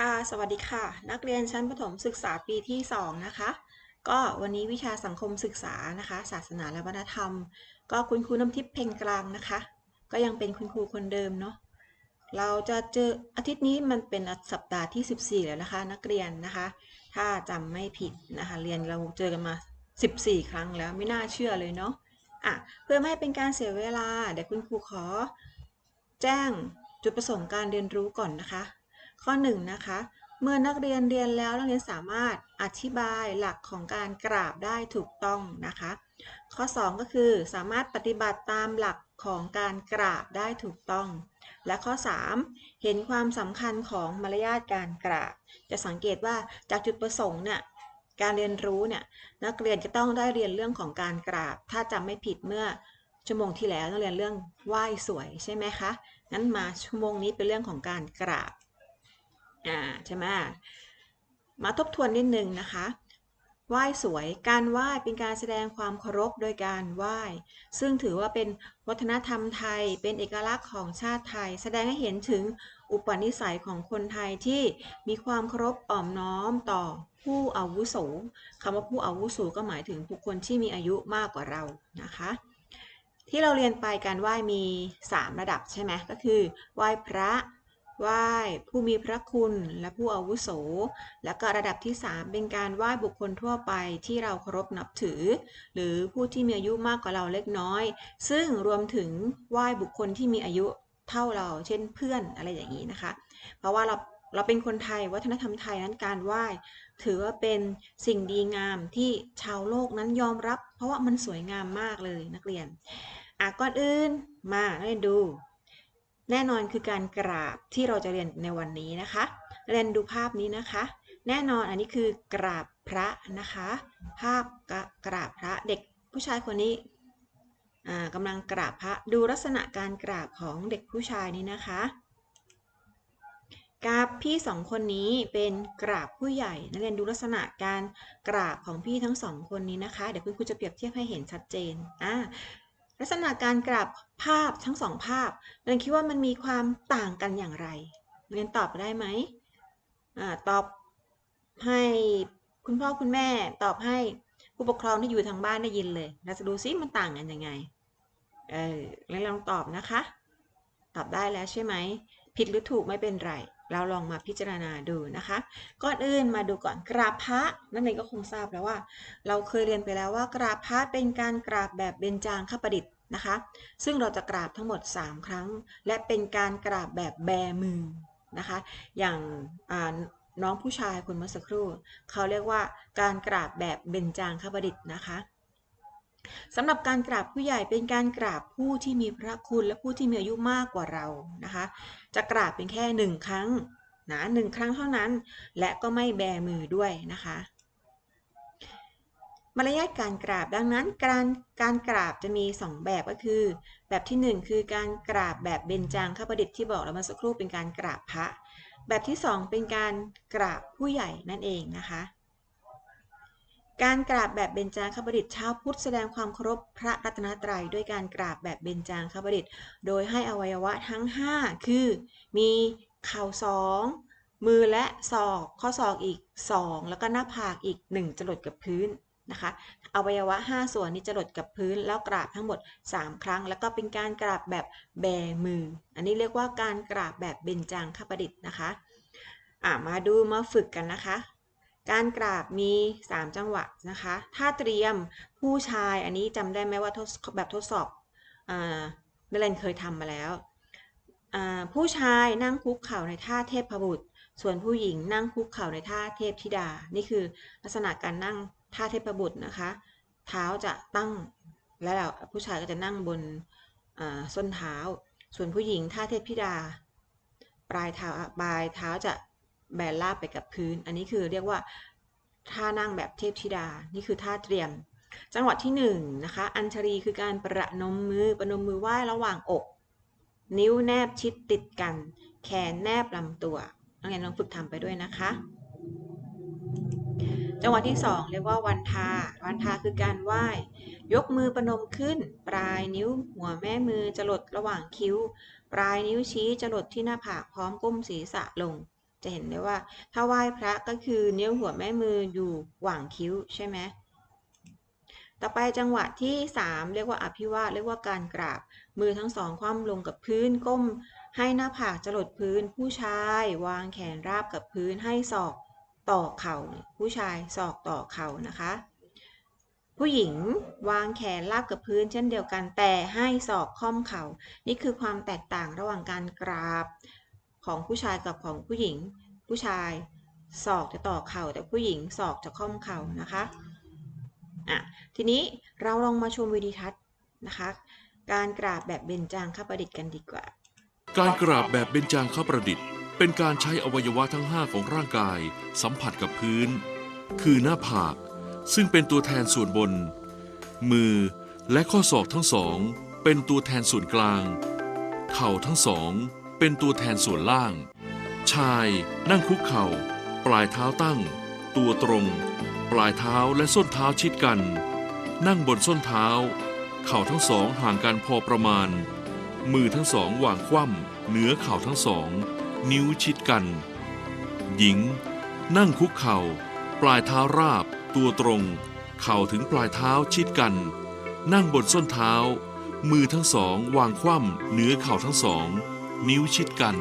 ค่ะ สวัสดีค่ะ นักเรียนชั้นประถมศึกษาปีที่ 2 นะคะ ก็วันนี้วิชาสังคมศึกษานะคะ ศาสนาและวัฒนธรรม ก็คุณครูน้ำทิพย์เพ่งกลางนะคะ ก็ยังเป็นคุณครูคนเดิมเนาะ เราจะเจออาทิตย์นี้มันเป็นสัปดาห์ที่ 14 แล้วนะคะ นักเรียนนะคะ ถ้าจำไม่ผิดนะคะ เรียนเราเจอกันมา 14 ครั้งแล้วไม่น่าเชื่อเลยเนาะ อะ เพื่อไม่ให้เป็นการเสียเวลา เดี๋ยวคุณครูขอ แจ้งจุดประสงค์การเรียนรู้ก่อนนะคะ ข้อ1นะคะเมื่อนักเรียนเรียนแล้วนักเรียนสามารถอธิบายหลักของการกราบได้ถูกต้องนะคะ ข้อ 2 ก็คือสามารถปฏิบัติตามหลักของการกราบได้ถูกต้อง และข้อ 3 เห็นความสำคัญของมารยาทการกราบ จะสังเกตว่าจากจุดประสงค์เนี่ยการเรียนรู้เนี่ยนักเรียนจะต้องได้เรียนเรื่องของการกราบ ถ้าจำไม่ผิดเมื่อชั่วโมงที่แล้วนักเรียนเรื่องไหว้สวยใช่ไหมคะงั้นมาชั่วโมงนี้เป็นเรื่องของการกราบ อ่าใช่ไหมมาทบทวนนิดนึงนะคะไหว้สวย การไหว้เป็นการแสดงความเคารพโดยการไหว้ ซึ่งถือว่าเป็นวัฒนธรรมไทย เป็นเอกลักษณ์ของชาติไทย แสดงให้เห็นถึงอุปนิสัยของคนไทยที่มีความเคารพอ่อมน้อมต่อผู้อาวุโสคำว่าผู้อาวุโสก็หมายถึงบุคคลที่มีอายุมากกว่าเรานะคะ ที่เราเรียนไปการไหว้มี 3 ระดับใช่ไหมก็คือไหว้พระ ไหว้ผู้มีพระคุณและผู้อาวุโส แล้วก็ระดับที่ 3 เป็นการไหว้บุคคลทั่วไปที่เราเคารพนับถือ หรือผู้ที่มีอายุมากกว่าเราเล็กน้อย ซึ่งรวมถึงไหว้บุคคลที่มีอายุเท่าเรา เช่นเพื่อนอะไรอย่างนี้นะคะ เพราะว่าเราเราเป็นคนไทยวัฒนธรรมไทยนั้นการไหว้ ถือว่าเป็นสิ่งดีงามที่ชาวโลกนั้นยอมรับ เพราะว่ามันสวยงามมากเลยนักเรียนอะก่อนอื่นมาเรียนดู แน่นอนคือการกราบที่เราจะเรียนในวันนี้นะคะ เรียนดูภาพนี้นะคะ แน่นอนอันนี้คือกราบพระนะคะ ภาพกราบพระเด็กผู้ชายคนนี้กำลังกราบพระดูลักษณะการกราบของเด็กผู้ชายนี้นะคะกราบพี่สองคนนี้เป็นกราบผู้ใหญ่นักเรียนดูลักษณะการกราบของพี่ทั้งสองคนนี้นะคะ เดี๋ยวคุณครูจะเปรียบเทียบให้เห็นชัดเจนอ่า ลักษณะการกราบภาพทั้งสองภาพเรียนคิดว่ามันมีความต่างกันอย่างไร เรียนตอบได้ไหมอตอบให้คุณพ่อคุณแม่ตอบให้ผู้ปกครองที่อยู่ทางบ้านได้ยินเลย เราจะดูซิมันต่างกันยังไง เออลองตอบนะคะ ตอบได้แล้วใช่ไหม ผิดหรือถูกไม่เป็นไร เราลองมาพิจารณาดูนะคะ ก่อนอื่นมาดูก่อนกราบพระนั่นเองก็คงทราบแล้วว่า เราเคยเรียนไปแล้วว่ากราบพระเป็นการกราบแบบเบญจางคประดิษฐ์นะคะ ซึ่งเราจะกราบทั้งหมด 3 ครั้ง และเป็นการกราบแบบแบมือนะคะ อย่างน้องผู้ชายคนเมื่อสักครู่ เขาเรียกว่าการกราบแบบเบญจางคประดิษฐ์นะคะ สำหรับการกราบผู้ใหญ่เป็นการกราบผู้ที่มีพระคุณและผู้ที่มีอายุมากกว่าเรานะคะ จะกราบเป็นแค่หนึ่งครั้งนะหนึ่งครั้งเท่านั้น และก็ไม่แบมือด้วยนะคะมารยาทการกราบดังนั้นการการกราบจะมี 2 แบบก็คือ แบบที่ 1 คือการกราบแบบเบญจางคประดิษฐ์ที่บอกแล้วเมื่อสักครู่เป็นการกราบพระ แบบที่ 2 เป็นการกราบผู้ใหญ่นั่นเองนะคะ การกราบแบบเบญจางคประดิษฐ์ชาวพุทธแสดงความเคารพพระรัตนตรัยด้วยการกราบแบบเบญจางคประดิษฐ์โดยให้อวัยวะทั้ง 5 คือ มีเข่าสองมือและศอกข้อศอกอีก 2 แล้วก็หน้าผากอีก 1 จรดกับพื้นนะคะอวัยวะ 5 ส่วนนี้จรดกับพื้นแล้วกราบทั้งหมด 3 ครั้ง แล้วก็เป็นการกราบแบบแบมือ อันนี้เรียกว่าการกราบแบบเบญจางคประดิษฐ์นะคะะมาดูมาฝึกกันนะคะ การกราบมี 3 จังหวะนะคะ ถ้าเตรียมผู้ชายอันนี้จำได้ไหมว่าแบบทดสอบนเรนเคยทำมาแล้ว ผู้ชายนั่งคุกเข่าในท่าเทพบุตร ส่วนผู้หญิงนั่งคุกเข่าในท่าเทพธิดา นี่คือลักษณะการนั่งท่าเทพบุตรนะคะ เท้าจะตั้งแล้วผู้ชายก็จะนั่งบนส้นเท้า ส่วนผู้หญิงท่าเทพธิดา ปลายเท้าปลายเท้าจะ แบนราบไปกับพื้น อันนี้คือเรียกว่าท่านั่งแบบเทพธิดา นี่คือท่าเตรียม จังหวะที่1นนะคะ อัญชรีคือการประนมมือ ประนมมือไหว้ระหว่างอก นิ้วแนบชิดติดกัน แขนแนบลำตัวนักเรียนลองฝึกทำไปด้วยนะคะ จังหวะที่ 2 เรียกว่าวันทา วันทาคือการไหว้ ยกมือประนมขึ้น ปลายนิ้วหัวแม่มือจะหลดระหว่างคิ้ว ปลายนิ้วชี้จะหลดที่หน้าผากพร้อมก้มศีรษะลง จะเห็นได้ว่าถ้าไหว้พระก็คือนิ้วหัวแม่มืออยู่หว่างคิ้วใช่ไหมต่อไปจังหวะที่ 3 เรียกว่าอภิวาทเรียกว่าการกราบ มือทั้งสองคว่ำลงกับพื้นก้ม ให้หน้าผากจรดพื้น ผู้ชาย วางแขนราบกับพื้นให้ศอกต่อเข่าผู้ชายศอกต่อเข่านะคะ ผู้หญิงวางแขนราบกับพื้นเช่นเดียวกันแต่ให้ศอกค่อมเข่านี่คือความแตกต่างระหว่างการกราบ ของผู้ชายกับของผู้หญิง ผู้ชายศอกจะต่อเข่าแต่ผู้หญิงศอกจะค่อมเข่านะคะอะทีนี้เราลองมาชมวิดีทัศน์นะคะ การกราบแบบเบญจางคประดิษฐ์กันดีกว่า การกราบแบบเบญจางคประดิษฐ์ เป็นการใช้อวัยวะทั้ง 5 ของร่างกาย สัมผัสกับพื้น คือหน้าผาก ซึ่งเป็นตัวแทนส่วนบน มือและข้อศอกทั้งสอง เป็นตัวแทนส่วนกลาง เข่าทั้งสอง เป็นตัวแทนส่วนล่าง ชายนั่งคุกเข่า ปลายเท้าตั้ง ตัวตรง ปลายเท้าและส้นเท้าชิดกัน นั่งบนส้นเท้า เข่าทั้งสองห่างกันพอประมาณ มือทั้งสองวางคว่ำเหนือเข่าทั้งสอง นิ้วชิดกัน หญิง นั่งคุกเข่า ปลายเท้าราบ ตัวตรง เข่าถึงปลายเท้าชิดกัน นั่งบนส้นเท้า มือทั้งสองวางคว่ำเหนือเข่าทั้งสอง นิ้วชิดกัน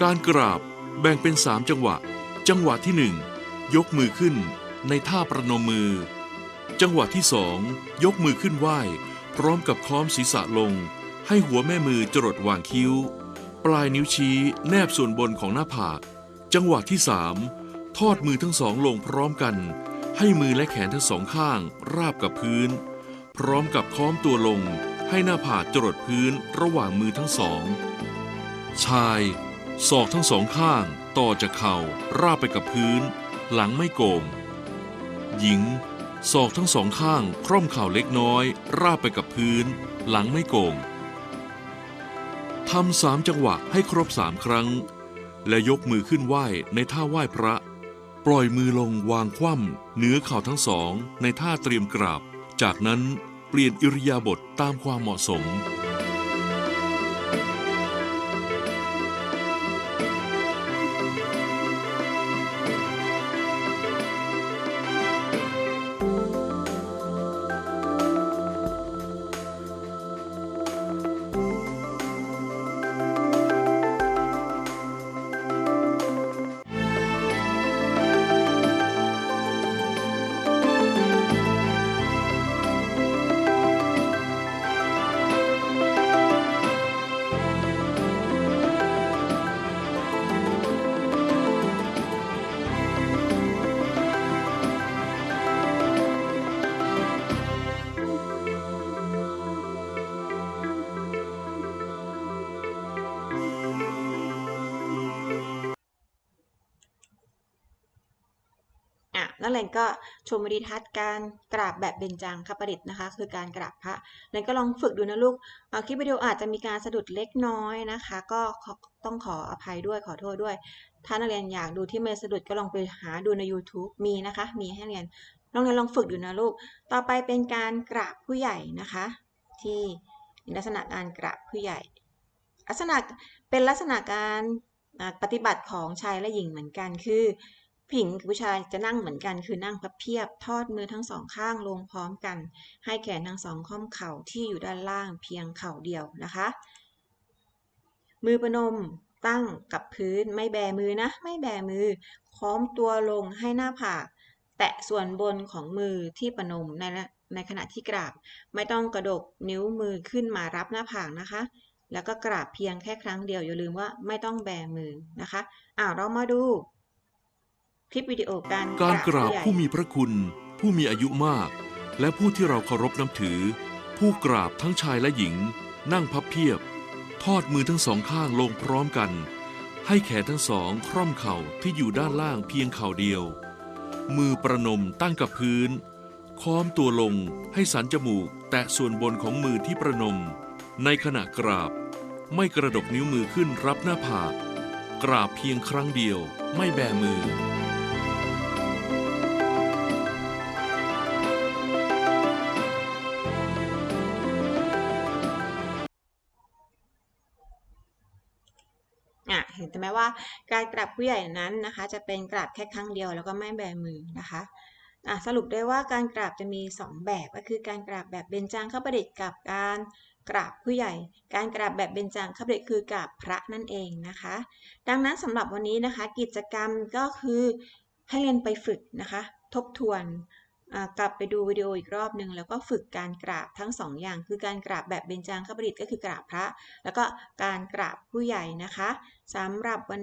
การกราบแบ่งเป็นสามจังหวะ จังหวะที่หนึ่งยกมือขึ้นในท่าประนมมือ จังหวะที่สองยกมือขึ้นไหว้ พร้อมกับค้อมศีรษะลง ให้หัวแม่มือจรดวางคิ้ว ปลายนิ้วชี้แนบส่วนบนของหน้าผาก จังหวะที่สามทอดมือทั้งสองลงพร้อมกัน ให้มือและแขนทั้งสองข้าง ราบกับพื้น พร้อมกับค้อมตัวลง ให้หน้าผากจรดพื้นระหว่างมือทั้งสอง ชายศอกทั้งสองข้างต่อจากเข่าราบไปกับพื้น หลังไม่โก่งหญิงศอกทั้งสองข้างคร่อมเข่าเล็กน้อย ราบไปกับพื้น หลังไม่โก่งทำสามจังหวะให้ครบสามครั้ง และยกมือขึ้นไหว้ในท่าไหว้พระ ปล่อยมือลงวางคว่ำเหนือเข่าทั้งสองในท่าเตรียมกราบ จากนั้นเปลี่ยนอิริยาบถตามความเหมาะสม นั่นแหละก็ชมวิดีทัศน์การกราบแบบเบญจางคประดิษฐ์นะคะ คือการกราบพระแล้วก็ลองฝึกดูนะลูกคลิปวิดีโออาจจะมีการสะดุดเล็กน้อยนะคะ ก็ต้องขออภัยด้วยขอโทษด้วย ถ้านักเรียนอยากดูที่ไม่สะดุดก็ลองไปหาดูใน YouTube มีนะคะ มีให้เรียนลองเรียนลองฝึกดูนะลูก ต่อไปเป็นการกราบผู้ใหญ่นะคะ ที่ลักษณะการกราบผู้ใหญ่ ลักษณะเป็นลักษณะการปฏิบัติของชายและหญิงเหมือนกันคือ ผู้หญิงกับผู้ชายจะนั่งเหมือนกัน คือนั่งพับเพียบ ทอดมือทั้งสองข้างลงพร้อมกัน ให้แขนทั้งสองข้อมเข่าที่อยู่ด้านล่างเพียงเข่าเดียวนะคะ มือประนมตั้งกับพื้นไม่แบมือนะ ไม่แบมือ ค้อมตัวลงให้หน้าผาก แตะส่วนบนของมือที่ประนมในในขณะที่กราบ ไม่ต้องกระดกนิ้วมือขึ้นมารับหน้าผากนะคะ แล้วก็กราบเพียงแค่ครั้งเดียวอย่าลืมว่าไม่ต้องแบมือนะคะอ่าเรามาดู คลิปวิดีโอการการกราบใหญ่ผู้มีพระคุณ ผู้มีอายุมาก และผู้ที่เราเคารพนับถือ ผู้กราบทั้งชายและหญิง นั่งพับเพียบ ทอดมือทั้งสองข้างลงพร้อมกัน ให้แขนทั้งสองคร่อมเข่าที่อยู่ด้านล่างเพียงเข่าเดียว มือประนมตั้งกับพื้น ค้อมตัวลงให้สันจมูก แตะส่วนบนของมือที่ประนม ในขณะกราบ ไม่กระดกนิ้วมือขึ้นรับหน้าผากกราบเพียงครั้งเดียวไม่แบมือ ว่าการกราบผู้ใหญ่นั้นนะคะ จะเป็นกราบแค่ครั้งเดียวแล้วก็ไม่แบมือนะคะสรุปได้ว่าการกราบจะมี 2 แบบก็คือการกราบแบบเบญจางคประดิษฐ์กับการกราบผู้ใหญ่ การกราบแบบเบญจางคประดิษฐ์คือกราบพระนั่นเองนะคะ ดังนั้นสำหรับวันนี้นะคะ กิจกรรมก็คือให้เรียนไปฝึกนะคะ ทบทวน กลับไปดูวิดีโออีกรอบหนึ่งแล้วก็ฝึกการกราบทั้งสองอย่าง คือการกราบแบบเบญจางคบระดิตก็คือกราบพระ แล้วก็การกราบผู้ใหญ่นะคะสำหรับวัน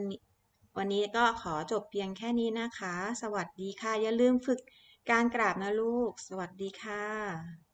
วันนี้ก็ขอจบเพียงแค่นี้นะคะ สวัสดีค่ะ อย่าลืมฝึกการกราบนะลูก สวัสดีค่ะ